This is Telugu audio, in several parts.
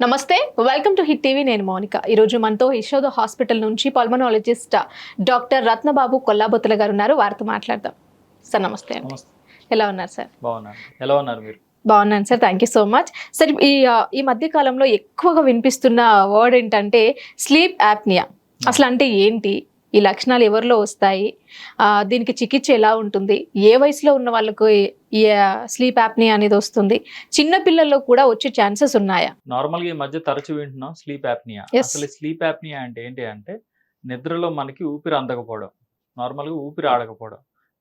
నమస్తే వెల్కమ్ టు హిట్ టీవీ నేను మౌనిక. ఈరోజు మనతో యశోద హాస్పిటల్ నుంచి పల్మనాలజిస్ట్ డాక్టర్ రత్నబాబు కొల్లాబొత్తుల గారు ఉన్నారు. వారితో మాట్లాడదాం. సార్ నమస్తే అండి. ఎలా ఉన్నారు సార్? బాగున్నాను. ఎలా ఉన్నారు మీరు? బాగున్నాను sir thank you so much sir ఈ ఈ మధ్య కాలంలో ఎక్కువగా వినిపిస్తున్న వర్డ్ ఏంటంటే స్లీప్ యాప్నియా అసలు అంటే ఏంటి? ఈ లక్షణాలు ఎవరిలో వస్తాయి? ఆ, దీనికి చికిత్స ఎలా ఉంటుంది? ఏ వయసులో ఉన్న వాళ్ళకు స్లీప్ యాప్నియా అనేది వస్తుంది? చిన్న పిల్లల్లో కూడా వచ్చే ఛాన్సెస్ ఉన్నాయా? నార్మల్గా ఈ మధ్య తరచు వింటున్నాం స్లీప్ యాప్నియా. అసలు స్లీప్ యాప్నియా అంటే ఏంటి అంటే నిద్రలో మనకి ఊపిరి అందకపోవడం. నార్మల్గా ఊపిరి ఆడకపోవడం.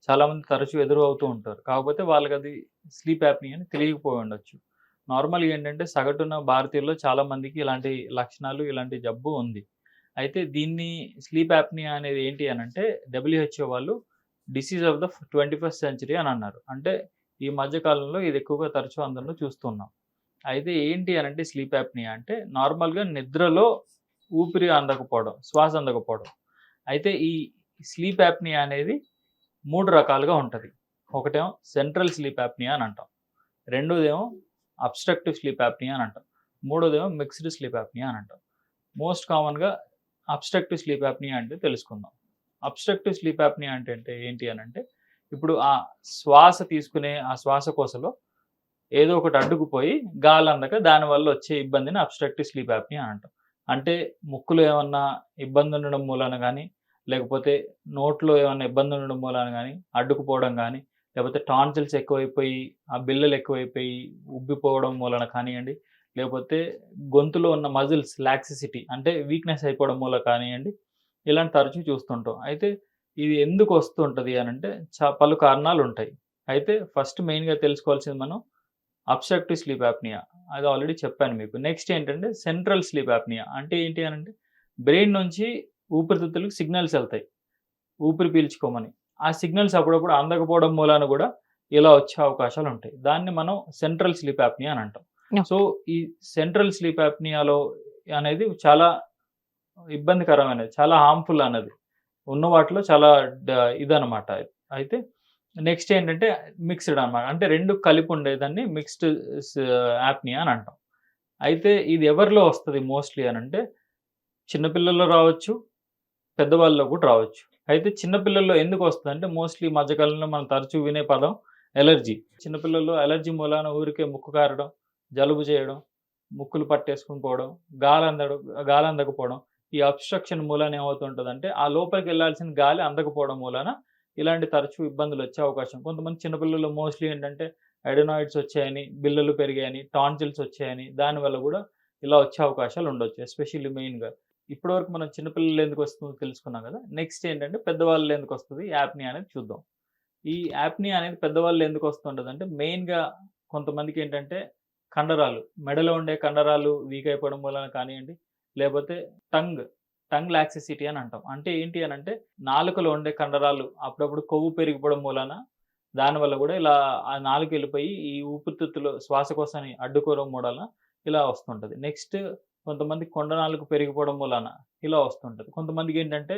చాలా మంది తరచూ ఎదురు అవుతూ ఉంటారు. కాకపోతే వాళ్ళకి అది స్లీప్ యాప్నియా అని తెలియకపోయి ఉండొచ్చు. నార్మల్గా ఏంటంటే సగటున భారతీయుల్లో చాలా మందికి ఇలాంటి లక్షణాలు ఇలాంటి జబ్బు ఉంది. అయితే దీన్ని స్లీప్ యాప్నియా అనేది ఏంటి అని అంటే డబ్ల్యూహెచ్ఓ వాళ్ళు disease of the twenty first century అని అన్నారు. అంటే ఈ మధ్య కాలంలో ఇది ఎక్కువగా తరచూ అందరిలో చూస్తున్నాం అయితే ఏంటి అని అంటే స్లీప్ యాప్నియా అంటే నార్మల్గా నిద్రలో ఊపిరి అందకపోవడం శ్వాస అందకపోవడం. అయితే ఈ స్లీప్ యాప్నియా అనేది మూడు రకాలుగా ఉంటుంది. ఒకటేమో సెంట్రల్ స్లీప్ యాప్నియా అని అంటాం. రెండోదేమో అబ్స్ట్రక్టివ్ స్లీప్ యాప్నియా అని అంటాం. మూడోదేమో మిక్స్డ్ స్లీప్ యాప్నియా అని అంటాం. మోస్ట్ కామన్గా అబ్స్ట్రక్టివ్ స్లీప్ యాప్నియా అంటే తెలుసుకుందాం. అబ్స్ట్రక్టివ్ స్లీప్ యాప్నియా అంటే అంటే ఏంటి అని అంటే ఇప్పుడు ఆ శ్వాస తీసుకునే ఆ శ్వాసకోశలో ఏదో ఒకటి అడ్డుకుపోయి గాలి అందక దానివల్ల వచ్చే ఇబ్బందిని అబ్స్ట్రక్టివ్ స్లీప్ యాప్నియా అంటాం. అంటే ముక్కులో ఏమన్నా ఇబ్బంది ఉండడం మూలన కానీ లేకపోతే నోట్లో ఏమన్నా ఇబ్బంది ఉండడం మూలన కానీ అడ్డుకుపోవడం కానీ లేకపోతే టాన్సిల్స్ ఎక్కువైపోయి ఆ బిల్లలు ఎక్కువైపోయి ఉబ్బిపోవడం మూలన కానివ్వండి లేకపోతే గొంతులో ఉన్న మజిల్స్ లాక్సిసిటీ అంటే వీక్నెస్ అయిపోవడం మూల కానివ్వండి ఇలాంటి తరచూ చూస్తుంటాం. అయితే ఇది ఎందుకు వస్తుంటుంది అని అంటే చా పలు కారణాలు ఉంటాయి. అయితే ఫస్ట్ మెయిన్గా తెలుసుకోవాల్సింది మనం అబ్స్ట్రక్టివ్ స్లీప్ యాప్నియా. అది ఆల్రెడీ చెప్పాను మీకు. నెక్స్ట్ ఏంటంటే సెంట్రల్ స్లీప్ యాప్నియా. అంటే ఏంటి అని అంటే బ్రెయిన్ నుంచి ఊపిరితిత్తులకు సిగ్నల్స్ వెళ్తాయి. ఊపిరి పీల్చుకోమని. ఆ సిగ్నల్స్ అప్పుడప్పుడు అందకపోవడం మూలాన కూడా ఇలా వచ్చే అవకాశాలు ఉంటాయి. దాన్ని మనం సెంట్రల్ స్లీప్ యాప్నియా అని అంటాం. సో ఈ సెంట్రల్ స్లీప్ యాప్నియాలో అనేది చాలా ఇబ్బందికరమైనది చాలా హార్మ్ఫుల్ అన్నది. ఉన్న వాటిలో చాలా డ- ఇదన్నమాట. అయితే నెక్స్ట్ ఏంటంటే మిక్స్డ్ అనమాట అంటే రెండు కలిపి ఉండేదాన్ని మిక్స్డ్ యాప్నియా అని అంటాం. అయితే ఇది ఎవరిలో వస్తుంది మోస్ట్లీ అని అంటే చిన్నపిల్లల్లో రావచ్చు పెద్దవాళ్ళలో కూడా రావచ్చు. అయితే చిన్నపిల్లల్లో ఎందుకు వస్తుంది అంటే మోస్ట్లీ మధ్యకాలంలో మనం తరచూ వినే పదం ఎలర్జీ. చిన్నపిల్లల్లో ఎలర్జీ మూలాన ఊరికే ముక్కు కారడం జలుబు చేయడం ముక్కులు పట్టేసుకుని పోవడం గాలి అందడం గాలి అందకపోవడం ఈ అబ్స్ట్రక్షన్ మూలాన ఏమవుతుంటుంది అంటే ఆ లోపలికి వెళ్ళాల్సిన గాలి అందకపోవడం మూలాన ఇలాంటి తరచూ ఇబ్బందులు వచ్చే అవకాశం. కొంతమంది చిన్నపిల్లలు మోస్ట్లీ ఏంటంటే ఎడనాయిడ్స్ వచ్చాయని బిల్లలు పెరిగాయని టాన్సిల్స్ వచ్చాయని దానివల్ల కూడా ఇలా వచ్చే అవకాశాలు ఉండొచ్చు ఎస్పెషల్లీ మెయిన్గా. ఇప్పటివరకు మనం చిన్నపిల్లలు ఎందుకు వస్తుందో తెలుసుకున్నాం కదా! నెక్స్ట్ ఏంటంటే పెద్దవాళ్ళు ఎందుకు వస్తుంది? యాప్ని అనేది చూద్దాం. ఈ యాప్ని అనేది పెద్దవాళ్ళు ఎందుకు వస్తుంటుంది అంటే మెయిన్గా కొంతమందికి ఏంటంటే కండరాలు మెడలో ఉండే కండరాలు వీక్ అయిపోవడం వలన కానివ్వండి లేకపోతే టంగ్ టంగ్ లాక్సిసిటీ అని అంటాం. అంటే ఏంటి అని అంటే నాలుకలో ఉండే కండరాలు అప్పుడప్పుడు కొవ్వు పెరిగిపోవడం వలన దానివల్ల కూడా ఇలా ఆ నాలుక వెళ్ళిపోయి ఈ ఊపిరితిత్తులో శ్వాసకోశాన్ని అడ్డుకోవడం మూలన ఇలా వస్తుంటుంది. నెక్స్ట్ కొంతమంది కొండ నాలుగు పెరిగిపోవడం వలన ఇలా వస్తుంటుంది. కొంతమందికి ఏంటంటే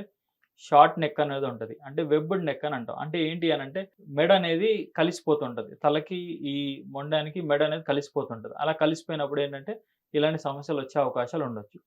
షార్ట్ నెక్ అనేది ఉంటుంది. అంటే వెబ్బుడ్ నెక్ అని అంటాం. అంటే ఏంటి అని అంటే మెడ అనేది కలిసిపోతుంటుంది. తలకి ఈ మొండానికి మెడ అనేది కలిసిపోతుంటుంది. అలా కలిసిపోయినప్పుడు ఏంటంటే ఇలాంటి సమస్యలు వచ్చే అవకాశాలు ఉండొచ్చు.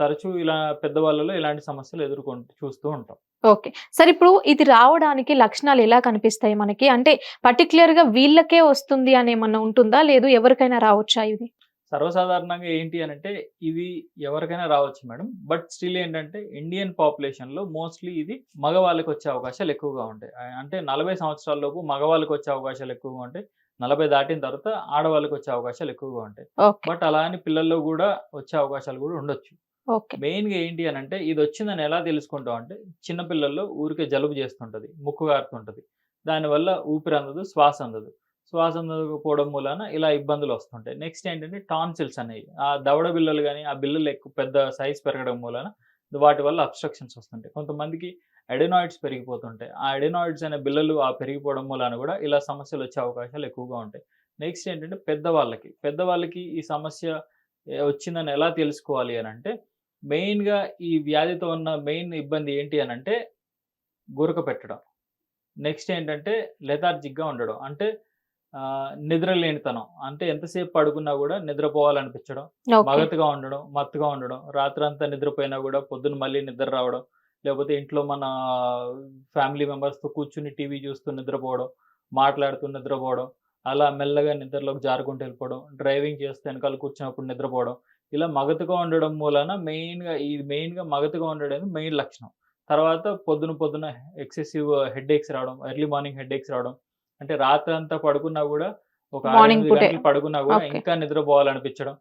తరచూ ఇలా పెద్దవాళ్ళలో ఇలాంటి సమస్యలు ఎదుర్కొంటూ చూస్తూ ఉంటాం. ఓకే. సరే ఇప్పుడు ఇది రావడానికి లక్షణాలు ఎలా కనిపిస్తాయి మనకి? అంటే పర్టికులర్గా వీళ్ళకే వస్తుంది అని ఏమన్నా ఉంటుందా? లేదు ఎవరికైనా రావచ్చా ఇది? సర్వసాధారణంగా ఏంటి అని అంటే ఇది ఎవరికైనా రావచ్చు మేడం. బట్ స్టిల్ ఏంటంటే ఇండియన్ పాపులేషన్లో మోస్ట్లీ ఇది మగవాళ్ళకి వచ్చే అవకాశాలు ఎక్కువగా ఉంటాయి. అంటే నలభై సంవత్సరాల లోపు మగవాళ్ళకి వచ్చే అవకాశాలు ఎక్కువగా ఉంటాయి. నలభై దాటిన తర్వాత ఆడవాళ్ళకి వచ్చే అవకాశాలు ఎక్కువగా ఉంటాయి. బట్ అలా అని పిల్లల్లో కూడా వచ్చే అవకాశాలు కూడా ఉండొచ్చు. ఓకే. మెయిన్గా ఏంటి అని అంటే ఇది వచ్చిందని ఎలా తెలుసుకుంటాం అంటే చిన్నపిల్లల్లో ఊరికే జలుబు చేస్తుంటుంది ముక్కు గారుతుంటుంది దానివల్ల ఊపిరి అందదు శ్వాస అందదు. శ్వాస అందకపోవడం మూలాన ఇలా ఇబ్బందులు వస్తుంటాయి. నెక్స్ట్ ఏంటంటే టాన్సిల్స్ అనేవి. ఆ దవడ బిల్లలు కానీ ఆ బిల్లలు ఎక్కువ పెద్ద సైజ్ పెరగడం మూలాన వాటి వల్ల అబ్స్ట్రక్షన్స్ వస్తుంటాయి. కొంతమందికి ఎడెనాయిడ్స్ పెరిగిపోతుంటాయి. ఆ అడెనాయిడ్స్ అనే బిల్లలు ఆ పెరిగిపోవడం మూలాన కూడా ఇలా సమస్యలు వచ్చే అవకాశాలు ఎక్కువగా ఉంటాయి. నెక్స్ట్ ఏంటంటే పెద్దవాళ్ళకి. పెద్దవాళ్ళకి ఈ సమస్య వచ్చిందని ఎలా తెలుసుకోవాలి అని అంటే మెయిన్గా ఈ వ్యాధితో ఉన్న మెయిన్ ఇబ్బంది ఏంటి అని అంటే గురక పెట్టడం. నెక్స్ట్ ఏంటంటే లెథార్జిక్గా ఉండడం. అంటే ఆ, నిద్ర లేనితనం అంటే ఎంతసేపు పడుకున్నా కూడా నిద్రపోవాలనిపించడం మగతగా ఉండడం మత్తుగా ఉండడం రాత్రంతా నిద్రపోయినా కూడా పొద్దున్న మళ్ళీ నిద్ర రావడం లేకపోతే ఇంట్లో మన ఫ్యామిలీ మెంబర్స్తో కూర్చుని టీవీ చూస్తూ నిద్రపోవడం మాట్లాడుతూ నిద్రపోవడం అలా మెల్లగా నిద్రలోకి జారుకుంటూ వెళ్ళిపోవడం డ్రైవింగ్ చేస్తే వెనకాల కూర్చున్నప్పుడు నిద్రపోవడం ఇలా మగతగా ఉండడం మూలన మెయిన్గా ఈ మెయిన్గా మగతగా ఉండడం మెయిన్ లక్షణం. తర్వాత పొద్దున పొద్దున ఎక్సెసివ్ హెడ్ ఏక్స్ రావడం ఎర్లీ మార్నింగ్ హెడ్ ఏక్స్ రావడం అంటే రాత్రి అంతా పడుకున్నా కూడా ఒక పడుకున్నా కూడా. ఇంకా నిద్రపోవాలనిపించడం.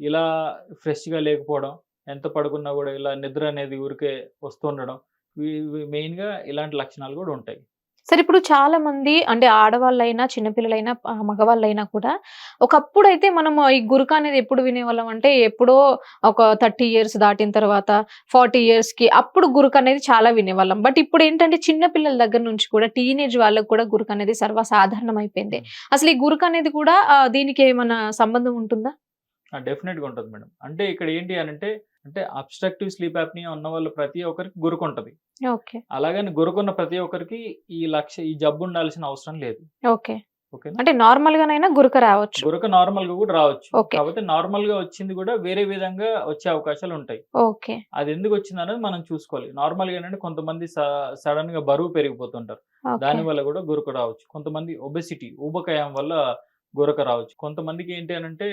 ఇలా ఫ్రెష్గా లేకపోవడం ఎంత పడుకున్నా కూడా ఇలా నిద్ర అనేది ఊరికే వస్తుండడం ఇవి మెయిన్గా ఇలాంటి లక్షణాలు కూడా ఉంటాయి. సరే ఇప్పుడు చాలా మంది అంటే ఆడవాళ్ళైనా చిన్నపిల్లలైనా మగవాళ్ళైనా కూడా ఒకప్పుడు అయితే మనం ఈ గురుక అనేది ఎప్పుడు వినేవాళ్ళం అంటే ఎప్పుడో ఒక థర్టీ ఇయర్స్ దాటిన తర్వాత ఫార్టీ ఇయర్స్కి అప్పుడు గురుక అనేది చాలా వినేవాళ్ళం. బట్ ఇప్పుడు ఏంటంటే చిన్న పిల్లల దగ్గర నుంచి కూడా టీనేజ్ వాళ్ళకు కూడా గురుక అనేది సర్వసాధారణం అయిపోయింది అసలు ఈ గురుక అనేది కూడా దీనికి ఏమైనా సంబంధం ఉంటుందా? డెఫినెట్గా ఉంటుంది మేడం. అంటే ఇక్కడ ఏంటి అని అంటే అంటే అబ్స్ట్రక్టివ్ స్లీప్ యాప్నియా ఉన్న వాళ్ళు ప్రతి ఒక్కరికి గురుకు ఉంటుంది ఓకే. అలాగని గురుకున్న ప్రతి ఒక్కరికి ఈ లక్ష ఈ జబ్బు ఉండాల్సిన అవసరం లేదు. ఓకే. అంటే నార్మల్ గానైనా గురుక రావచ్చు. గురక నార్మల్గా కూడా రావచ్చు. కాకపోతే నార్మల్గా వచ్చింది కూడా వేరే విధంగా వచ్చే అవకాశాలు ఉంటాయి. ఓకే. అది ఎందుకు వచ్చింది అనేది మనం చూసుకోవాలి. నార్మల్గా ఏంటంటే కొంతమంది సడన్గా బరువు పెరిగిపోతుంటారు. దాని వల్ల కూడా గురక రావచ్చు. కొంతమంది ఒబెసిటీ ఊబకాయం వల్ల గురక రావచ్చు. కొంతమందికి ఏంటి అని అంటే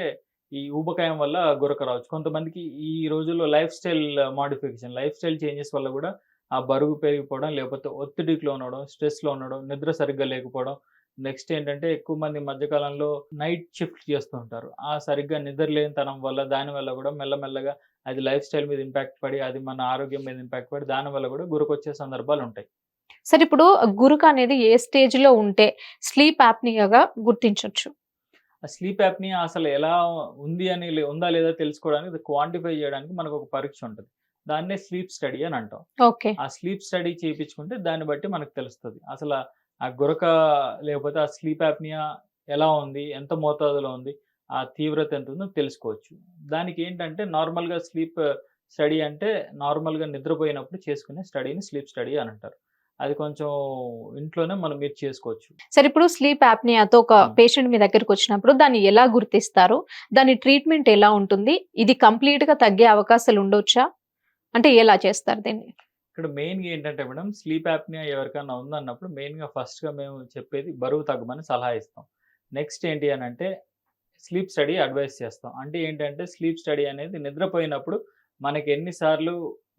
ఈ ఊబకాయం వల్ల గురక రావచ్చు. కొంతమందికి ఈ రోజుల్లో lifestyle modification lifestyle changes వల్ల కూడా ఆ బరువు పెరిగిపోవడం లేకపోతే ఒత్తిడికి ఉండడం స్ట్రెస్లో ఉండడం నిద్ర సరిగ్గా లేకపోవడం. నెక్స్ట్ ఏంటంటే ఎక్కువ మంది మధ్యకాలంలో నైట్ షిఫ్ట్ చేస్తూ ఉంటారు. ఆ సరిగ్గా నిద్ర లేనితనం వల్ల దాని వల్ల కూడా మెల్లమెల్లగా అది లైఫ్ స్టైల్ మీద ఇంపాక్ట్ పడి అది మన ఆరోగ్యం మీద ఇంపాక్ట్ పడి దాని వల్ల కూడా గురకొచ్చే సందర్భాలు ఉంటాయి. సరే ఇప్పుడు గురుక అనేది ఏ స్టేజ్లో ఉంటే స్లీప్ యాప్నియాగా గుర్తించవచ్చు ఆ స్లీప్ యాప్ని అసలు ఎలా ఉంది అని లే- ఉందా లేదా తెలుసుకోవడానికి క్వాంటిఫై చేయడానికి మనకు ఒక పరీక్ష ఉంటుంది. దాన్నే స్లీప్ స్టడీ అని అంటాం. ఓకే. ఆ స్లీప్ స్టడీ చేయించుకుంటే దాన్ని బట్టి మనకు తెలుస్తుంది. అసలు ఆ- ఆ గురక లేకపోతే ఆ స్లీప్ యాప్నియా ఎలా ఉంది ఎంత మోతాదులో ఉంది ఆ తీవ్రత ఎంత ఉందో తెలుసుకోవచ్చు. దానికి ఏంటంటే నార్మల్గా స్లీప్ స్టడీ అంటే నార్మల్గా నిద్రపోయినప్పుడు చేసుకునే స్టడీని స్లీప్ స్టడీ అని అంటారు. అది కొంచెం ఇంట్లోనే మనం మీరు చేసుకోవచ్చు. సరే ఇప్పుడు స్లీప్ యాప్నియాతో ఒక. పేషెంట్ మీ దగ్గరికి వచ్చినప్పుడు దాన్ని ఎలా గుర్తిస్తారు? దాని ట్రీట్మెంట్ ఎలా ఉంటుంది? ఇది కంప్లీట్గా తగ్గే అవకాశాలు ఉండొచ్చా? అంటే ఎలా చేస్తారు దీన్ని? ఇక్కడ మెయిన్గా ఏంటంటే మేడం స్లీప్ యాప్నియా ఎవరికైనా ఉందన్నప్పుడు మెయిన్గా ఫస్ట్గా మేము చెప్పేది బరువు తగ్గమని సలహా ఇస్తాం. నెక్స్ట్ ఏంటి అని అంటే స్లీప్ స్టడీ అడ్వైస్ చేస్తాం. అంటే ఏంటంటే స్లీప్ స్టడీ అనేది నిద్రపోయినప్పుడు మనకి ఎన్నిసార్లు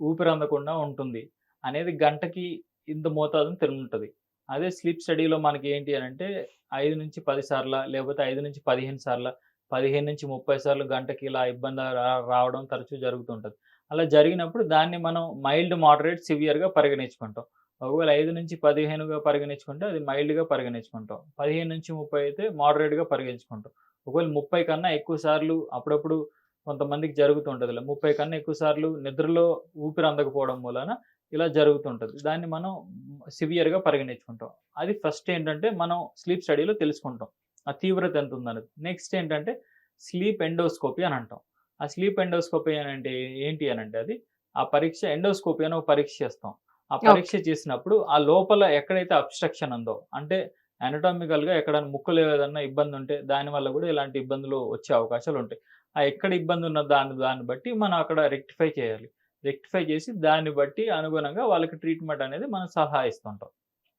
ఊపిరి అందకుండా ఉంటుంది. అనేది గంటకి ఇంత మోతాదుని ఉంటుంది అదే స్లీప్ స్టడీలో మనకి ఏంటి అని అంటే ఐదు నుంచి పది సార్ల లేకపోతే ఐదు నుంచి పదిహేను సార్ల పదిహేను నుంచి ముప్పై సార్లు గంటకి ఇలా ఇబ్బంది రావడం తరచూ జరుగుతుంటుంది. అలా జరిగినప్పుడు దాన్ని మనం మైల్డ్ మోడరేట్ సివియర్గా పరిగణించుకుంటాం. ఒకవేళ ఐదు నుంచి పదిహేనుగా పరిగణించుకుంటే అది మైల్డ్గా పరిగణించుకుంటాం. పదిహేను నుంచి ముప్పై అయితే మోడరేట్గా పరిగణించుకుంటాం. ఒకవేళ ముప్పై కన్నా ఎక్కువ సార్లు అప్పుడప్పుడు కొంతమందికి జరుగుతుంటుంది ముప్పై కన్నా ఎక్కువ సార్లు నిద్రలో ఊపిరి అందకపోవడం మూలన ఇలా జరుగుతుంటుంది. దాన్ని మనం సివియర్గా పరిగణించుకుంటాం. అది ఫస్ట్ ఏంటంటే మనం స్లీప్ స్టడీలో తెలుసుకుంటాం. ఆ తీవ్రత ఎంత ఉందనేది నెక్స్ట్ ఏంటంటే స్లీప్ ఎండోస్కోపీ అని అంటాం. ఆ స్లీప్ ఎండోస్కోపీ అని అంటే ఏంటి అని అంటే అది ఆ పరీక్ష ఎండోస్కోపీ అని ఒక పరీక్ష చేస్తాం. ఆ పరీక్ష చేసినప్పుడు ఆ లోపల ఎక్కడైతే అబ్స్ట్రక్షన్ ఉందో అంటే గా ఎక్కడైనా ముక్కలు ఏదన్నా ఇబ్బంది ఉంటే దాని వల్ల కూడా ఇలాంటి ఇబ్బందులు వచ్చే అవకాశాలు ఉంటాయి. ఆ ఎక్కడ ఇబ్బంది ఉన్న దాన్ని దాన్ని బట్టి మనం అక్కడ రెక్టిఫై చేయాలి. రెక్టిఫై చేసి దాన్ని బట్టి అనుగుణంగా వాళ్ళకి ట్రీట్మెంట్ అనేది మనం సలహా ఇస్తుంటాం.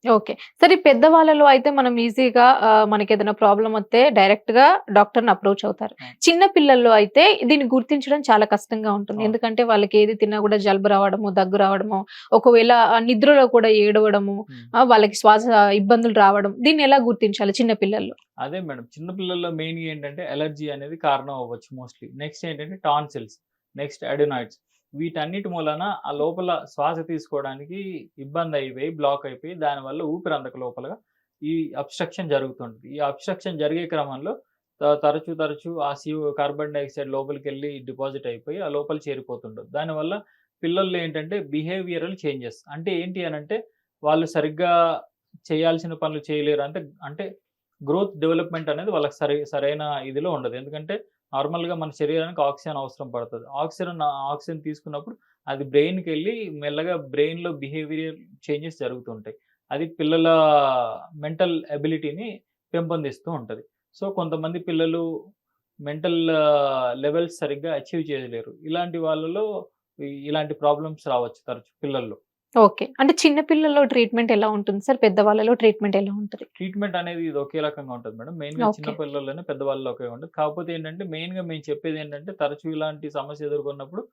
ఓకే. సరే పెద్దవాళ్ళలో అయితే మనం ఈజీగా మనకి ఏదైనా ప్రాబ్లం వస్తే డైరెక్ట్గా డాక్టర్ని అప్రోచ్ అవుతారు. చిన్న పిల్లల్లో అయితే దీన్ని గుర్తించడం చాలా కష్టంగా ఉంటుంది. ఎందుకంటే వాళ్ళకి ఏది తిన్నా కూడా జలుబు రావడము దగ్గు రావడము ఒకవేళ నిద్రలో కూడా ఏడవడము వాళ్ళకి శ్వాస ఇబ్బందులు రావడం దీన్ని ఎలా గుర్తించాలి చిన్న పిల్లల్లో? అదే మేడం చిన్నపిల్లల్లో మెయిన్ ఏంటంటే ఎలర్జీ అనేది కారణం అవ్వచ్చు మోస్ట్లీ. నెక్స్ట్ ఏంటంటే టాన్సిల్స్ నెక్స్ట్ అడినాయిడ్స్. వీటన్నిటి మూలన ఆ లోపల శ్వాస తీసుకోవడానికి ఇబ్బంది అయిపోయి బ్లాక్ అయిపోయి దానివల్ల ఊపిరి అందక లోపల ఈ అబ్స్ట్రక్షన్ జరుగుతుంటుంది. ఈ అబ్స్ట్రక్షన్ జరిగే క్రమంలో తరచూ తరచూ ఆ సి కార్బన్ డైఆక్సైడ్ లోపలికి వెళ్ళి డిపాజిట్ అయిపోయి ఆ లోపల చేరిపోతుండదు దానివల్ల పిల్లల్లో ఏంటంటే బిహేవియరల్ చేంజెస్. అంటే ఏంటి అని అంటే వాళ్ళు సరిగ్గా చేయాల్సిన పనులు చేయలేరు. అంటే అంటే గ్రోత్ డెవలప్మెంట్ అనేది వాళ్ళకి సరి సరైన ఇదిలో ఉండదు. ఎందుకంటే నార్మల్గా మన శరీరానికి ఆక్సిజన్ అవసరం పడుతుంది. ఆక్సిజన్ ఆక్సిజన్ తీసుకున్నప్పుడు అది బ్రెయిన్కి వెళ్ళి మెల్లగా బ్రెయిన్లో బిహేవియర్ చేంజెస్ జరుగుతుంటాయి. అది పిల్లల మెంటల్ ఎబిలిటీని పెంపొందిస్తూ ఉంటుంది. సో కొంతమంది పిల్లలు మెంటల్ లెవెల్స్ సరిగ్గా అచీవ్ చేయలేరు. ఇలాంటి వాళ్ళలో ఇలాంటి ప్రాబ్లమ్స్ రావచ్చు తరచు పిల్లల్లో. ఓకే. అంటే చిన్న పిల్లల్లో ట్రీట్మెంట్ ఎలా ఉంటుంది సార్? పెద్దవాళ్ళలో ట్రీట్మెంట్ ఎలా ఉంటుంది? ట్రీట్మెంట్ అనేది ఇది ఒకే రకంగా ఉంటుంది మేడం. మెయిన్గా. చిన్న పిల్లల్లోనే పెద్దవాళ్ళలో ఒకే ఉంటుంది. కాకపోతే ఏంటంటే మెయిన్గా మేము చెప్పేది ఏంటంటే తరచూ ఇలాంటి సమస్య ఎదుర్కొన్నప్పుడు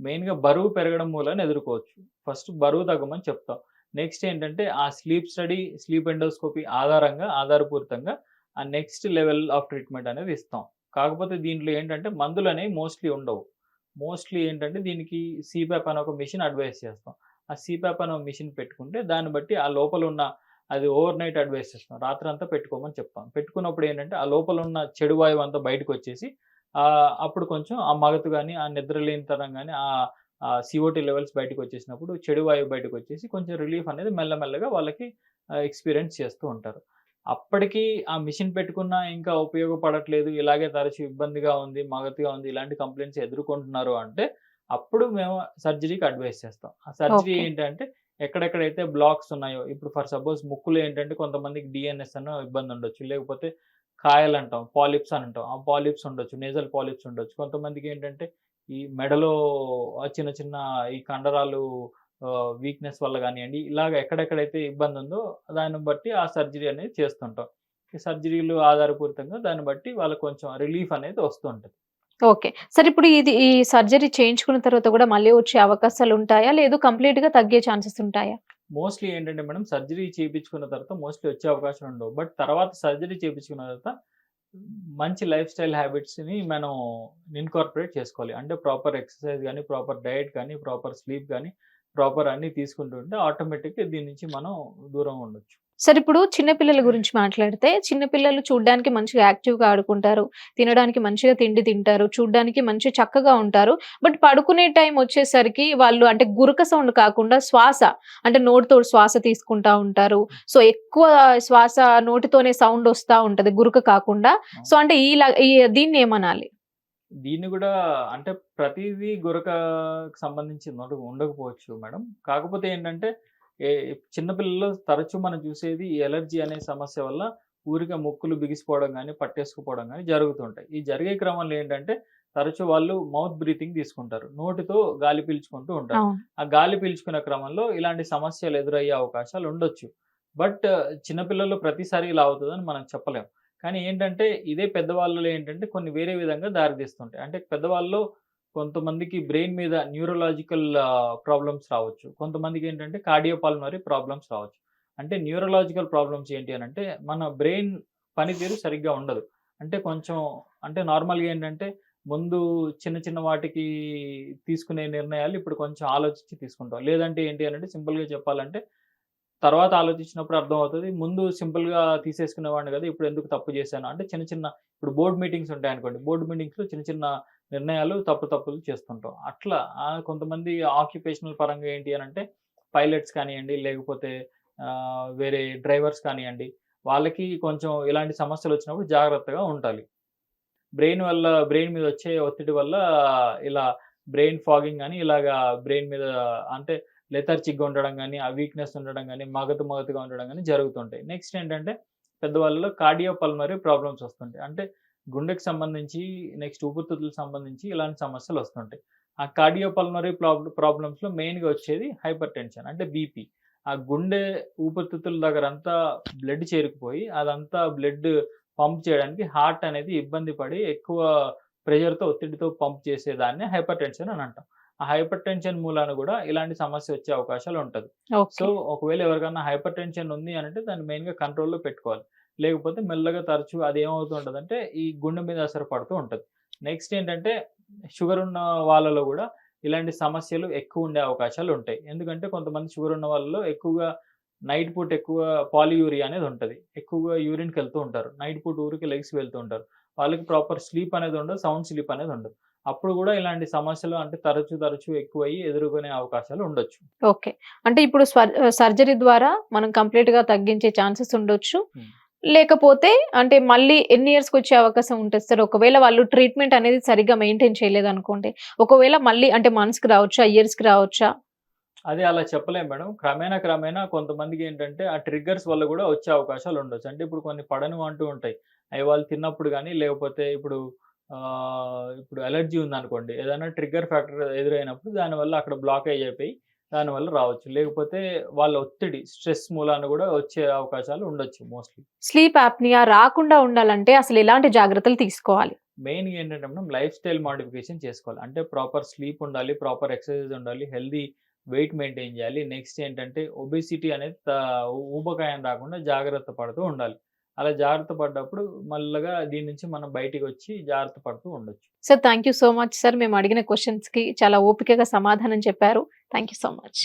మెయిన్గా బరువు పెరగడం మూలాన ఎదుర్కోవచ్చు. ఫస్ట్ బరువు తగ్గమని చెప్తాం. నెక్స్ట్ ఏంటంటే ఆ స్లీప్ స్టడీ స్లీప్ ఎండోస్కోపీ ఆధారంగా ఆధారపూరితంగా ఆ నెక్స్ట్ లెవెల్ ఆఫ్ ట్రీట్మెంట్ అనేది ఇస్తాం. కాకపోతే దీంట్లో ఏంటంటే మందులు అనేవి మోస్ట్లీ ఉండవు. మోస్ట్లీ ఏంటంటే దీనికి సిపాప్ అనే ఒక మిషన్ అడ్వైస్ చేస్తాం. ఆ సిపాప్ అనే మిషన్ పెట్టుకుంటే దాన్ని బట్టి ఆ లోపల ఉన్న అది ఓవర్ నైట్ అడ్వైస్ చేస్తాం రాత్రి అంతా పెట్టుకోమని చెప్తాం. పెట్టుకున్నప్పుడు ఏంటంటే ఆ లోపల ఉన్న చెడు వాయువు అంతా బయటకు వచ్చేసి అప్పుడు కొంచెం ఆ మగతు కానీ ఆ నిద్ర లేనితనం కానీ ఆ సిఓటి లెవెల్స్ బయటకు వచ్చేసినప్పుడు చెడు వాయువు బయటకు వచ్చేసి కొంచెం రిలీఫ్ అనేది మెల్లమెల్లగా వాళ్ళకి ఎక్స్పీరియన్స్ చేస్తూ ఉంటారు. అప్పటికి ఆ మిషన్ పెట్టుకున్నా ఇంకా ఉపయోగపడట్లేదు. ఇలాగే తరచు ఇబ్బందిగా ఉంది మగతిగా ఉంది ఇలాంటి కంప్లైంట్స్ ఎదుర్కొంటున్నారు అంటే అప్పుడు మేము సర్జరీకి అడ్వైస్ చేస్తాం. ఆ సర్జరీ. ఏంటంటే ఎక్కడెక్కడైతే బ్లాక్స్ ఉన్నాయో ఇప్పుడు ఫర్ సపోజ్ ముక్కులు ఏంటంటే కొంతమందికి డిఎన్ఎస్ అన్న ఇబ్బంది ఉండొచ్చు. లేకపోతే కాయలు అంటాం పాలిప్స్ అని అంటాం. ఆ పాలిప్స్ ఉండొచ్చు నేజల్ పాలిప్స్ ఉండొచ్చు. కొంతమందికి ఏంటంటే ఈ మెడలో చిన్న చిన్న ఈ కండరాలు వీక్నెస్ వల్ల కానివ్వండి ఇలాగ ఎక్కడెక్కడైతే ఇబ్బంది ఉందో దాన్ని బట్టి ఆ సర్జరీ అనేది చేస్తుంటాం. ఈ సర్జరీలు ఆధారపూరితంగా దాన్ని బట్టి వాళ్ళకి కొంచెం రిలీఫ్ అనేది వస్తుంటుంది ఓకే. సరే ఇప్పుడు ఇది ఈ సర్జరీ చేయించుకున్న తర్వాత కూడా మళ్ళీ వచ్చే అవకాశాలు ఉంటాయా? లేదు కంప్లీట్గా తగ్గే ఛాన్సెస్ ఉంటాయా? మోస్ట్లీ ఏంటంటే మేడం సర్జరీ చేయించుకున్న తర్వాత మోస్ట్లీ వచ్చే అవకాశం ఉండవు. బట్ తర్వాత సర్జరీ చేయించుకున్న తర్వాత మంచి లైఫ్ స్టైల్ హ్యాబిట్స్ని మనం ఇన్కార్పొరేట్ చేసుకోవాలి. అంటే ప్రాపర్ ఎక్సర్సైజ్ కానీ ప్రాపర్ డైట్ కానీ ప్రాపర్ స్లీప్ కానీ ప్రాపర్ అన్ని తీసుకుంటుంటే ఆటోమేటిక్గా దీని నుంచి మనం దూరం ఉండొచ్చు. సార్ ఇప్పుడు చిన్నపిల్లల గురించి మాట్లాడితే చిన్నపిల్లలు చూడడానికి మంచిగా యాక్టివ్గా ఆడుకుంటారు తినడానికి మంచిగా తిండి తింటారు చూడడానికి మంచి చక్కగా ఉంటారు. బట్ పడుకునే టైం వచ్చేసరికి వాళ్ళు అంటే గురక సౌండ్ కాకుండా శ్వాస అంటే నోటితో శ్వాస తీసుకుంటా ఉంటారు. సో ఎక్కువ శ్వాస నోటితోనే సౌండ్ వస్తా ఉంటది గురక కాకుండా. సో అంటే ఈ దీన్ని ఏమనాలి? దీన్ని కూడా అంటే ప్రతిదీ గురకకు సంబంధించింది ఉండక- ఉండకపోవచ్చు మేడం. కాకపోతే ఏంటంటే చిన్నపిల్లల్లో తరచూ మనం చూసేది ఈ ఎలర్జీ అనే సమస్య వల్ల ఊరికే ముక్కులు బిగిసిపోవడం కానీ పట్టేసుకుపోవడం కానీ జరుగుతుంటాయి. ఈ జరిగే క్రమంలో ఏంటంటే తరచూ వాళ్ళు మౌత్ బ్రీతింగ్ తీసుకుంటారు. నోటితో గాలి పీల్చుకుంటూ ఉంటారు. ఆ గాలి పీల్చుకునే క్రమంలో ఇలాంటి సమస్యలు ఎదురయ్యే అవకాశాలు ఉండొచ్చు. బట్ చిన్నపిల్లలు ప్రతిసారి ఇలా అవుతుందని మనం చెప్పలేం. కానీ ఏంటంటే ఇదే పెద్దవాళ్ళలో ఏంటంటే కొన్ని వేరే విధంగా దారితీస్తుంటాయి. అంటే పెద్దవాళ్ళలో కొంతమందికి బ్రెయిన్ మీద న్యూరలాజికల్ ప్రాబ్లమ్స్ రావచ్చు. కొంతమందికి ఏంటంటే కార్డియోపాల్మరీ ప్రాబ్లమ్స్ రావచ్చు. అంటే న్యూరలాజికల్ ప్రాబ్లమ్స్ ఏంటి అని అంటే మన బ్రెయిన్ పనితీరు సరిగ్గా ఉండదు. అంటే కొంచెం అంటే నార్మల్గా ఏంటంటే ముందు చిన్న చిన్న వాటికి తీసుకునే నిర్ణయాలు ఇప్పుడు కొంచెం ఆలోచించి తీసుకుంటాం. లేదంటే ఏంటి అని అంటే సింపుల్గా చెప్పాలంటే తర్వాత ఆలోచించినప్పుడు అర్థమవుతుంది. ముందు సింపుల్గా తీసేసుకునేవాడిని కదా ఇప్పుడు ఎందుకు తప్పు చేశాను? అంటే చిన్న చిన్న ఇప్పుడు బోర్డు మీటింగ్స్ ఉంటాయి అనుకోండి బోర్డు మీటింగ్స్లో చిన్న చిన్న నిర్ణయాలు తప్పు తప్పులు చేస్తుంటాం. అట్లా కొంతమంది ఆక్యుపేషనల్ పరంగా ఏంటి అని అంటే పైలట్స్ కానివ్వండి లేకపోతే వేరే డ్రైవర్స్ కానివ్వండి వాళ్ళకి కొంచెం ఇలాంటి సమస్యలు వచ్చినప్పుడు జాగ్రత్తగా ఉండాలి. బ్రెయిన్ వల్ల బ్రెయిన్ మీద వచ్చే ఒత్తిడి వల్ల ఇలా బ్రెయిన్ ఫాగింగ్ కానీ ఇలాగా బ్రెయిన్ మీద అంటే లెథర్చిక్గా ఉండడం కానీ ఆ వీక్నెస్ ఉండడం కానీ మగతు మగతుగా ఉండడం కానీ జరుగుతుంటాయి. నెక్స్ట్ ఏంటంటే పెద్దవాళ్ళలో కార్డియో పల్మరీ ప్రాబ్లమ్స్ వస్తుంటాయి. అంటే గుండెకి సంబంధించి నెక్స్ట్ ఊపిరితిత్తులకు సంబంధించి ఇలాంటి సమస్యలు వస్తుంటాయి. ఆ కార్డియో పల్మరీ ప్రాబ్లమ్స్లో మెయిన్గా వచ్చేది హైపర్ టెన్షన్ అంటే బీపీ ఆ గుండె ఊపిరితిత్తుల దగ్గర అంతా బ్లడ్ చేరుకుపోయి అదంతా బ్లడ్ పంప్ చేయడానికి హార్ట్ అనేది ఇబ్బంది పడి ఎక్కువ ప్రెషర్తో ఒత్తిడితో పంప్ చేసేదాన్ని హైపర్ టెన్షన్ అని అంటాం. ఆ హైపర్ టెన్షన్ మూలాన కూడా ఇలాంటి సమస్య వచ్చే అవకాశాలు ఉంటుంది. సో ఒకవేళ ఎవరికైనా హైపర్ టెన్షన్ ఉంది అని అంటే దాన్ని మెయిన్గా కంట్రోల్లో పెట్టుకోవాలి. లేకపోతే మెల్లగా తరచూ అది ఏమవుతుంటుంది అంటే ఈ గుండె మీద అసలు పడుతూ ఉంటుంది. నెక్స్ట్ ఏంటంటే షుగర్ ఉన్న వాళ్ళలో కూడా ఇలాంటి సమస్యలు ఎక్కువ ఉండే అవకాశాలు ఉంటాయి. ఎందుకంటే కొంతమంది షుగర్ ఉన్న వాళ్ళలో ఎక్కువగా నైట్ పూట ఎక్కువ పాలియూరియా అనేది ఉంటుంది. ఎక్కువగా యూరిన్కి వెళ్తూ ఉంటారు. నైట్ పూట ఊరికి లెగ్స్ వెళ్తూ ఉంటారు. వాళ్ళకి ప్రాపర్ స్లీప్ అనేది ఉండదు సౌండ్ స్లీప్ అనేది ఉండదు. అప్పుడు కూడా ఇలాంటి సమస్యలు అంటే తరచూ తరచూ ఎక్కువయ్యి ఎదుర్కొనే అవకాశాలు ఉండొచ్చు. ఓకే. అంటే ఇప్పుడు సర్జరీ ద్వారా మనం కంప్లీట్గా తగ్గించే ఛాన్సెస్ ఉండొచ్చు. లేకపోతే అంటే మళ్ళీ ఎన్ని ఇయర్స్కి వచ్చే అవకాశం ఉంటుంది సార్? ఒకవేళ వాళ్ళు ట్రీట్మెంట్ అనేది సరిగ్గా మెయింటైన్ చేయలేదు అనుకోండి ఒకవేళ మళ్ళీ అంటే మంత్స్కి రావచ్చా? ఇయర్స్కి రావచ్చా? అది అలా చెప్పలేం మేడం. క్రమేణా క్రమేణా కొంతమందికి ఏంటంటే ఆ ట్రిగ్గర్స్ వల్ల కూడా వచ్చే అవకాశాలు ఉండొచ్చు. అంటే ఇప్పుడు కొన్ని పడను అంటూ ఉంటాయి. అవి వాళ్ళు తిన్నప్పుడు కానీ లేకపోతే ఇప్పుడు ఇప్పుడు అలర్జీ ఉందనుకోండి ఏదైనా ట్రిగ్గర్ ఫ్యాక్టర్ ఎదురైనప్పుడు దానివల్ల అక్కడ బ్లాకేజ్ అయిపోయి దానివల్ల రావచ్చు. లేకపోతే వాళ్ళ ఒత్తిడి స్ట్రెస్ మూలాన కూడా వచ్చే అవకాశాలు ఉండొచ్చు మోస్ట్లీ. స్లీప్ యాప్నియా రాకుండా ఉండాలంటే అసలు ఎలాంటి జాగ్రత్తలు తీసుకోవాలి? మెయిన్ ఏంటంటే మనం లైఫ్ స్టైల్ మాడిఫికేషన్ చేసుకోవాలి. అంటే ప్రాపర్ స్లీప్ ఉండాలి ప్రాపర్ ఎక్సర్సైజ్ ఉండాలి హెల్దీ వెయిట్ మెయింటైన్ చేయాలి. నెక్స్ట్ ఏంటంటే ఒబేసిటీ అనేది ఊబకాయం రాకుండా జాగ్రత్త పడుతూ ఉండాలి. అలా జాగ్రత్త పడ్డప్పుడు మళ్ళగా దీని నుంచి మనం బయటికి వచ్చి జాగ్రత్త పడుతూ ఉండొచ్చు. Sir thank you so much sir మేము అడిగిన క్వశ్చన్స్కి చాలా ఓపికగా సమాధానం చెప్పారు. Thank you so much